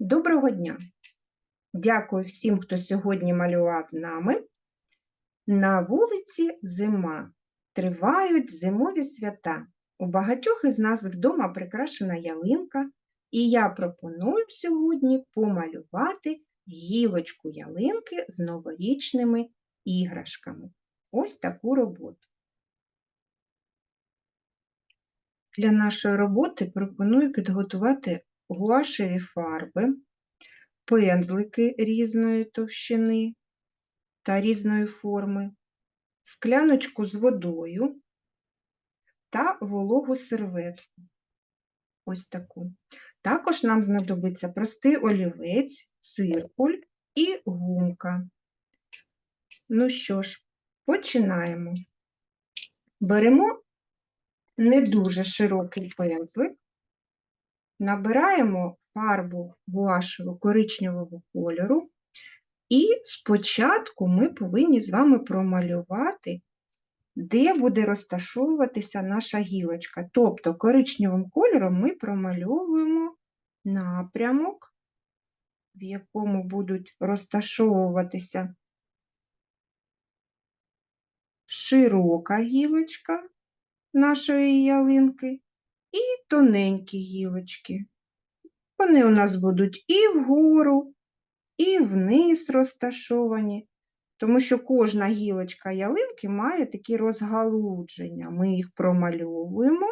Доброго дня! Дякую всім, хто сьогодні малював з нами. На вулиці зима. Тривають зимові свята. У багатьох із нас вдома прикрашена ялинка, і я пропоную сьогодні помалювати гілочку ялинки з новорічними іграшками. Ось таку роботу. Для нашої роботи пропоную підготувати гуашеві фарби, пензлики різної товщини та різної форми, скляночку з водою та вологу серветку. Ось таку. Також нам знадобиться простий олівець, циркуль і гумка. Ну що ж, починаємо. Беремо не дуже широкий пензлик, набираємо фарбу гуашеву коричневого кольору, і спочатку ми повинні з вами промалювати, де буде розташовуватися наша гілочка. Тобто коричневим кольором ми промальовуємо напрямок, в якому будуть розташовуватися широка гілочка нашої ялинки і тоненькі гілочки. Вони у нас будуть і вгору, і вниз розташовані, тому що кожна гілочка ялинки має такі розгалудження. Ми їх промальовуємо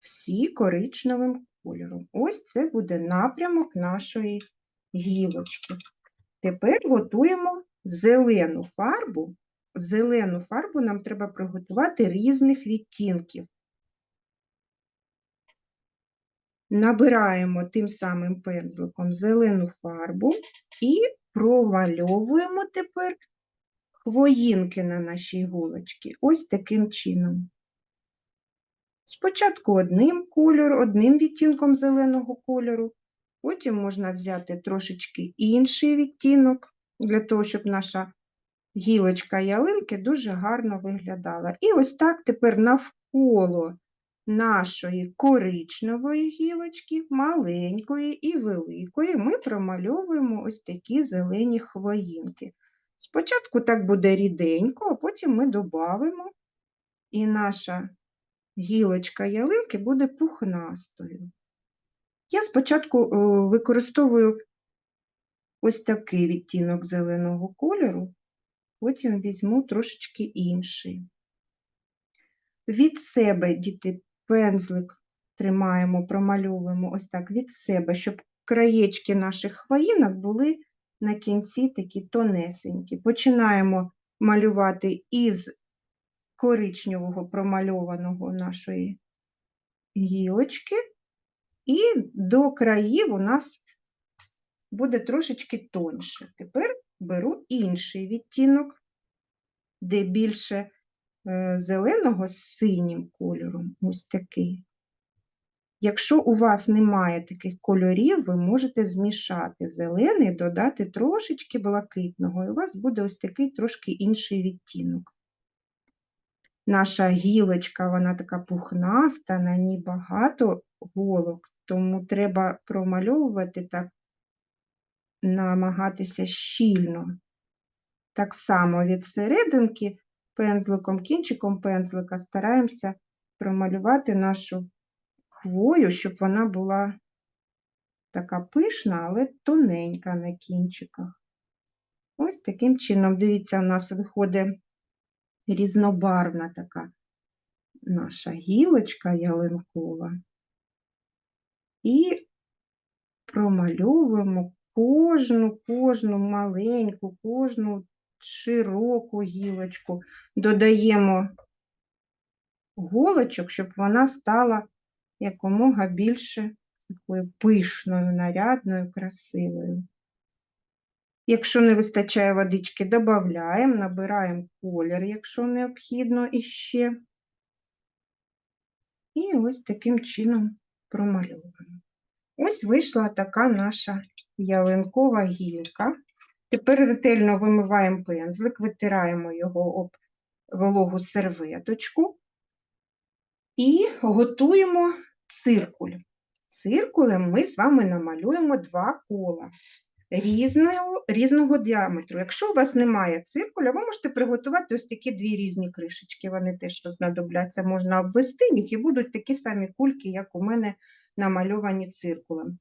всі коричневим кольором. Ось це буде напрямок нашої гілочки. Тепер готуємо зелену фарбу. Зелену фарбу нам треба приготувати різних відтінків. Набираємо тим самим пензликом зелену фарбу і промальовуємо тепер хвоїнки на нашій голочці. Ось таким чином. Спочатку одним кольором, одним відтінком зеленого кольору, потім можна взяти трошечки інший відтінок, для того, щоб наша гілочка ялинки дуже гарно виглядала. І ось так тепер навколо нашої коричневої гілочки, маленької і великої, ми промальовуємо ось такі зелені хвоїнки. Спочатку так буде ріденько, а потім ми додамо, і наша гілочка ялинки буде пухнастою. Я спочатку е, використовую ось такий відтінок зеленого кольору, потім візьму трошечки інший. Від себе, діти, пензлик тримаємо, промальовуємо ось так від себе, щоб краєчки наших хвоїнок були на кінці такі тонесенькі. Починаємо малювати із коричневого промальованого нашої гілочки, і до країв у нас буде трошечки тоньше. Тепер беру інший відтінок, де більше зеленого з синім кольором, ось такий. Якщо у вас немає таких кольорів, ви можете змішати зелений, додати трошечки блакитного, і у вас буде ось такий трошки інший відтінок. Наша гілочка, вона така пухнаста, на ній багато голок, тому треба промальовувати так, намагатися щільно. Так само від серединки пензликом, кінчиком пензлика стараємося промалювати нашу хвою, щоб вона була така пишна, але тоненька на кінчиках. Ось таким чином, дивіться, у нас виходить різнобарвна така наша гілочка ялинкова. І промальовуємо кожну, кожну маленьку, кожну широку гілочку, додаємо голочок, щоб вона стала якомога більше такою пишною, нарядною, красивою. Якщо не вистачає водички, додаємо, набираємо колір, якщо необхідно іще. І ось таким чином промальовуємо. Ось вийшла така наша ялинкова гілка. Тепер ретельно вимиваємо пензлик, витираємо його об вологу серветочку і готуємо циркуль. Циркулем ми з вами намалюємо два кола різного, різного діаметру. Якщо у вас немає циркуля, ви можете приготувати ось такі дві різні кришечки. Вони теж знадобляться, можна обвести їх і будуть такі самі кульки, як у мене намальовані циркулем.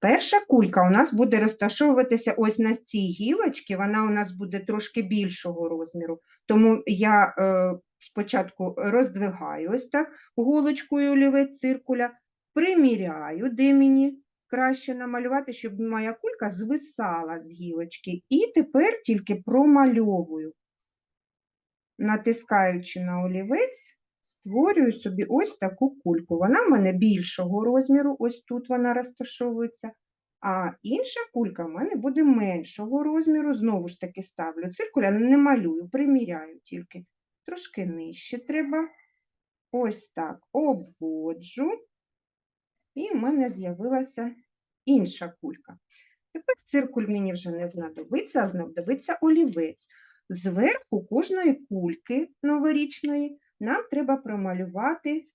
Перша кулька у нас буде розташовуватися ось на цій гілочці, вона у нас буде трошки більшого розміру. Тому я е, спочатку роздвигаю ось так голочкою олівець циркуля, приміряю, де мені краще намалювати, щоб моя кулька звисала з гілочки. І тепер тільки промальовую, натискаючи на олівець, створюю собі ось таку кульку. Вона в мене більшого розміру, ось тут вона розташовується. А інша кулька в мене буде меншого розміру. Знову ж таки ставлю циркуля, не малюю, приміряю тільки. Трошки нижче треба. Ось так обводжу. І в мене з'явилася інша кулька. Тепер циркуль мені вже не знадобиться, а знадобиться олівець. Зверху кожної кульки новорічної нам треба промалювати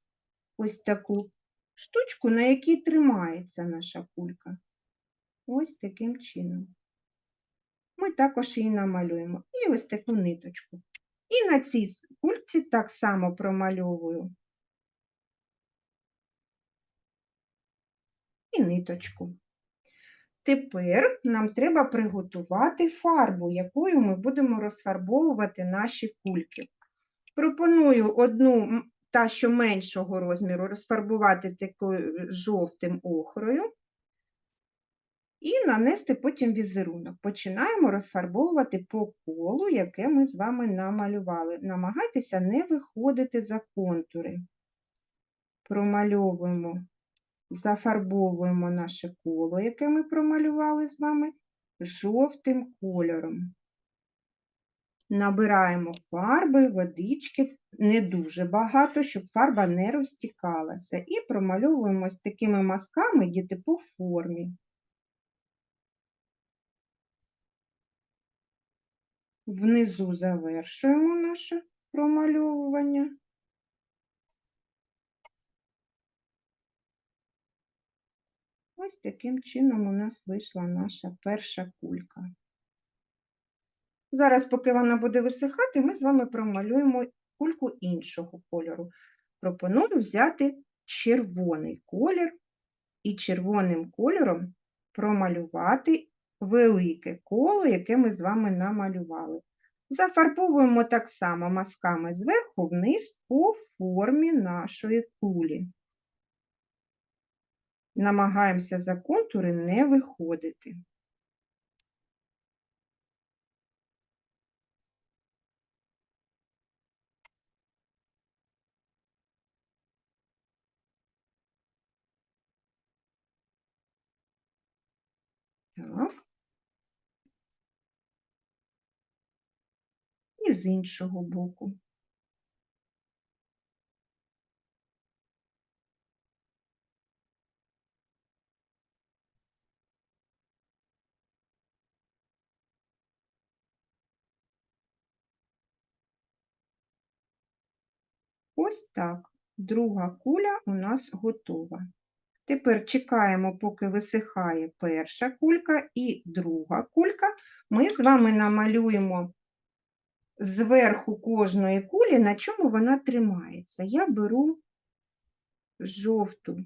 ось таку штучку, на якій тримається наша кулька. Ось таким чином. Ми також її намалюємо. І ось таку ниточку. І на цій кульці так само промальовую і ниточку. Тепер нам треба приготувати фарбу, якою ми будемо розфарбовувати наші кульки. Пропоную одну, та що меншого розміру, розфарбувати такою жовтим охрою і нанести потім візерунок. Починаємо розфарбовувати по колу, яке ми з вами намалювали. Намагайтеся не виходити за контури. Промальовуємо зафарбовуємо наше коло, яке ми промалювали з вами, жовтим кольором. Набираємо фарби, водички, не дуже багато, щоб фарба не розтікалася. І промальовуємо ось такими мазками діти по формі. Внизу завершуємо наше промальовування. Ось таким чином у нас вийшла наша перша кулька. Зараз, поки вона буде висихати, ми з вами промалюємо кульку іншого кольору. Пропоную взяти червоний колір і червоним кольором промалювати велике коло, яке ми з вами намалювали. Зафарбовуємо так само мазками зверху вниз по формі нашої кулі намагаємося за контури не виходити. Так. З іншого боку. Ось так. Друга куля у нас готова. Тепер чекаємо, поки висихає перша кулька і друга кулька. Ми з вами намалюємо зверху кожної кулі, на чому вона тримається. Я беру жовту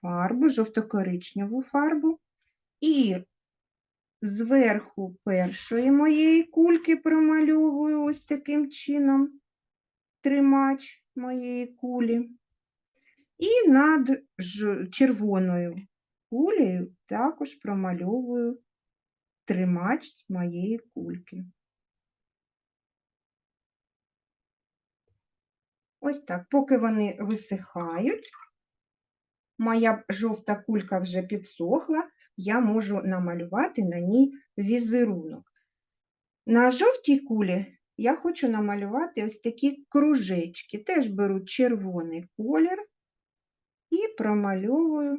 фарбу, жовто-коричневу фарбу, і зверху першої моєї кульки промальовую ось таким чином тримач моєї кулі. І над червоною кулею також промальовую тримач моєї кульки. Ось так, поки вони висихають, моя жовта кулька вже підсохла, я можу намалювати на ній візерунок. На жовтій кулі я хочу намалювати ось такі кружечки. Теж беру червоний колір і промальовую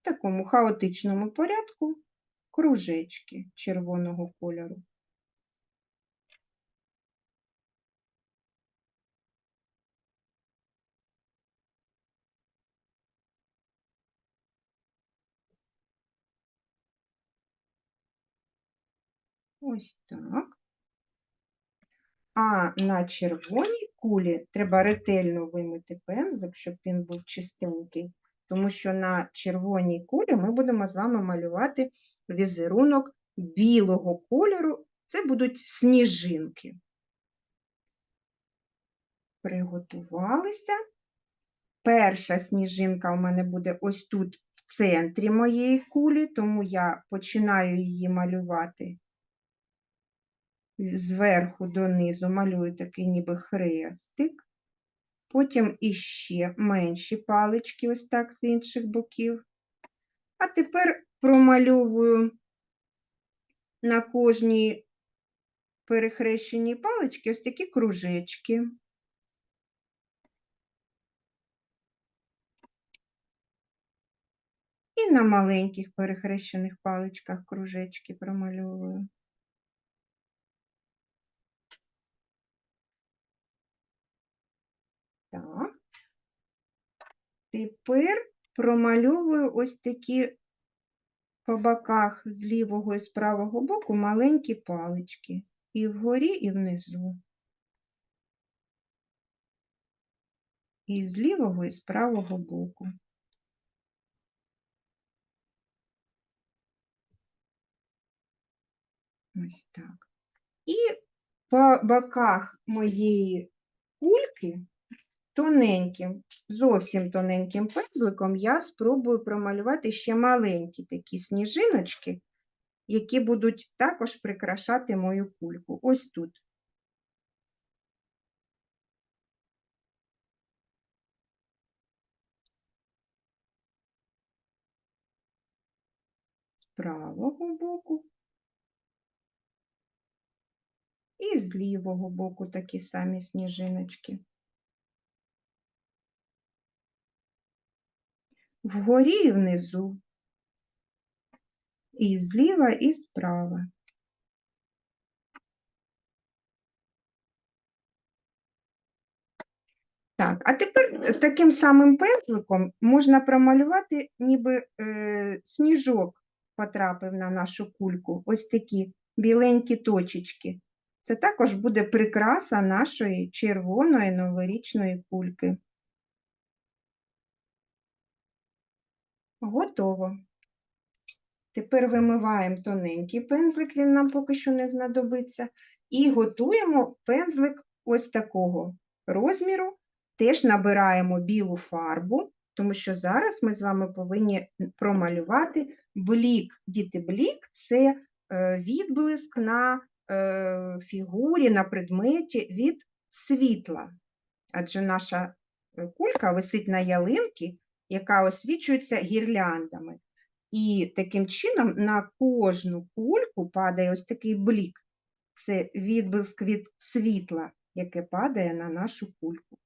в такому хаотичному порядку кружечки червоного кольору. Ось так. А на червоній кулі треба ретельно вимити пензлик, щоб він був чистенький, тому що на червоній кулі ми будемо з вами малювати візерунок білого кольору. Це будуть сніжинки. Приготувалися. Перша сніжинка у мене буде ось тут в центрі моєї кулі, тому я починаю її малювати зверху донизу, малюю такий ніби хрестик. Потім іще менші палички, ось так з інших боків. А тепер промальовую на кожній перехрещеній паличці ось такі кружечки. І на маленьких перехрещених паличках кружечки промальовую. Так. Тепер промальовую ось такі по боках з лівого і з правого боку маленькі палички. І вгорі, і внизу. І з лівого, і з правого боку. Ось так. І по боках моєї кульки тоненьким, зовсім тоненьким пензликом я спробую промалювати ще маленькі такі сніжиночки, які будуть також прикрашати мою кульку. Ось тут. З правого боку. І з лівого боку такі самі сніжиночки. Вгорі і внизу. І зліва, і справа. Так, а тепер таким самим пензликом можна промалювати, ніби е, сніжок потрапив на нашу кульку. Ось такі біленькі точечки. Це також буде прикраса нашої червоної новорічної кульки. Готово. Тепер вимиваємо тоненький пензлик, він нам поки що не знадобиться. І готуємо пензлик ось такого розміру. Теж набираємо білу фарбу, тому що зараз ми з вами повинні промалювати блік. Діти, блік це е, відблиск на е, фігурі, на предметі від світла. Адже наша е, кулька висить на ялинці, яка освічується гірляндами. І таким чином на кожну кульку падає ось такий блік. Це відблиск від світла, яке падає на нашу кульку.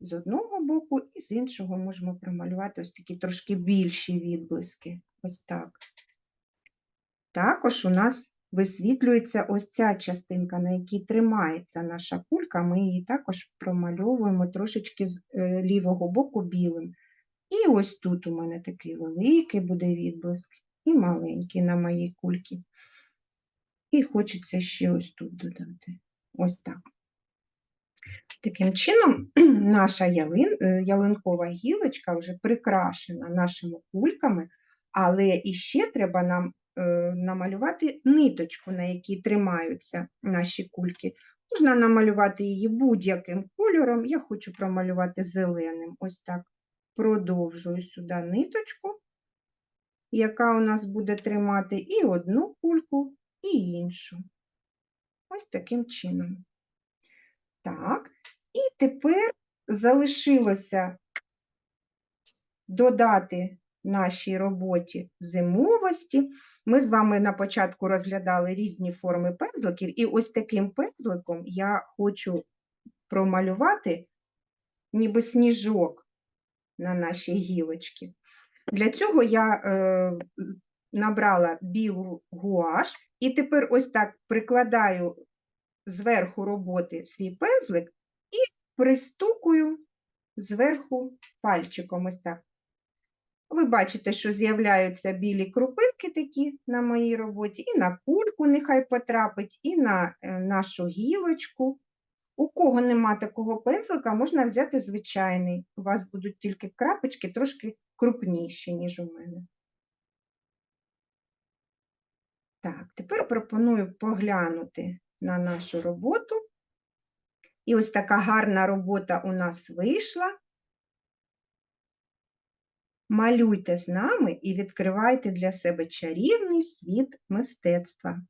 З одного боку і з іншого можемо промалювати ось такі трошки більші відблиски. Ось так. Також у нас висвітлюється ось ця частинка, на якій тримається наша кулька. Ми її також промальовуємо трошечки з е, лівого боку білим. І ось тут у мене такий великий буде відблиск і маленький на моїй кульці. І хочеться ще ось тут додати. Ось так. Таким чином, наша ялин, е, ялинкова гілочка вже прикрашена нашими кульками, але іще треба нам е, намалювати ниточку, на якій тримаються наші кульки. Можна намалювати її будь-яким кольором. Я хочу промалювати зеленим. Ось так продовжую сюди ниточку, яка у нас буде тримати і одну кульку, і іншу. Ось таким чином. Так, і тепер залишилося додати нашій роботі зимовості. Ми з вами на початку розглядали різні форми пензликів, і ось таким пензликом я хочу промалювати ніби сніжок на нашій гілочці. Для цього я е, набрала білу гуаш і тепер ось так прикладаю зверху роботи свій пензлик і пристукую зверху пальчиком ось так. Ви бачите, що з'являються білі крупинки такі на моїй роботі, і на кульку нехай потрапить, і на е, нашу гілочку. У кого нема такого пензлика, можна взяти звичайний. У вас будуть тільки крапочки трошки крупніші, ніж у мене. Так, тепер пропоную поглянути на нашу роботу. І ось така гарна робота у нас вийшла. Малюйте з нами і відкривайте для себе чарівний світ мистецтва.